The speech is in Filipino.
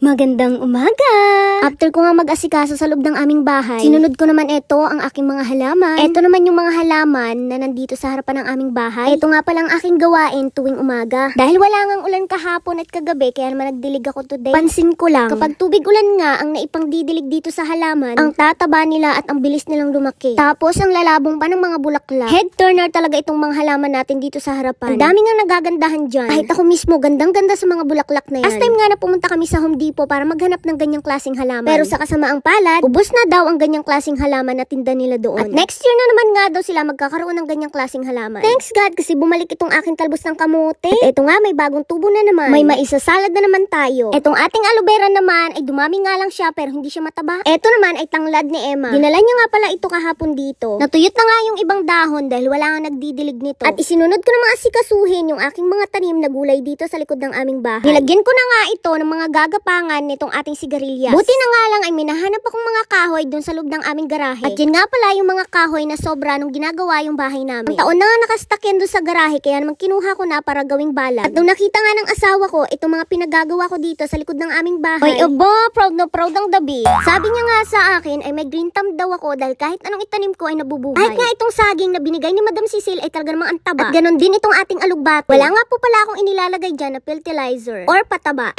Magandang umaga! After ko nga mag-asikaso sa loob ng aming bahay, sinunod ko naman ito ang aking mga halaman. Ito naman yung mga halaman na nandito sa harapan ng aming bahay. Ito nga palang aking gawain tuwing umaga. Dahil wala ngang ulan kahapon at kagabi, kaya naman nagdilig ako today. Pansin ko lang, kapag tubig ulan nga ang naipangdidilig dito sa halaman, ang tataba nila at ang bilis nilang lumaki. Tapos ang lalabong pa ng mga bulaklak. Head turner talaga itong mga halaman natin dito sa harapan. Ang dami nga nagagandahan dyan. Kahit ako mismo, gandang-ganda sa mga bulaklak na yan. Last time nga na pumunta kami sa Home Depot para maghanap ng ganyang klaseng halaman. Pero sa kasamaang palad, ubos na daw ang ganyang klaseng halaman na tinda nila doon. At next year na naman nga daw sila magkakaroon ng ganyang klaseng halaman. Thanks God kasi bumalik itong aking talbos ng kamote. At eto nga may bagong tubo na naman. May maisasalad na naman tayo. Etong ating aloe vera naman ay dumami nga lang siya pero hindi siya mataba. Eto naman ay tanglad ni Emma. Dinala niya nga pala ito kahapon dito. Natuyot na nga yung ibang dahon dahil wala nga nagdidilig nito. At isinunod ko na mga asikasuhin yung aking mga tanim na gulay dito sa likod ng aming bahay. Nilagyan ko na nga ito ng mga gagapangan nitong ating sigarilyas. Buti na nga lang ay minahanap akong mga kahoy dun sa loob ng aming garahe. At yun nga pala yung mga kahoy na sobra nung ginagawa yung bahay namin. Ang taon na nga nakastack yan dun sa garahe kaya naman kinuha ko na para gawing balag. At nung nakita nga ng asawa ko, itong mga pinagagawa ko dito sa likod ng aming bahay. Ay, aba, proud na proud ang dabi. Sabi niya nga sa akin ay may green thumb daw ako dahil kahit anong itanim ko ay nabubuhay. Kahit nga itong saging na binigay ni Madam Cecil ay talaga namang ang taba. At ganon din itong ating alugbati. Wala nga po pala akong inilalagay dyan na fertilizer or pataba.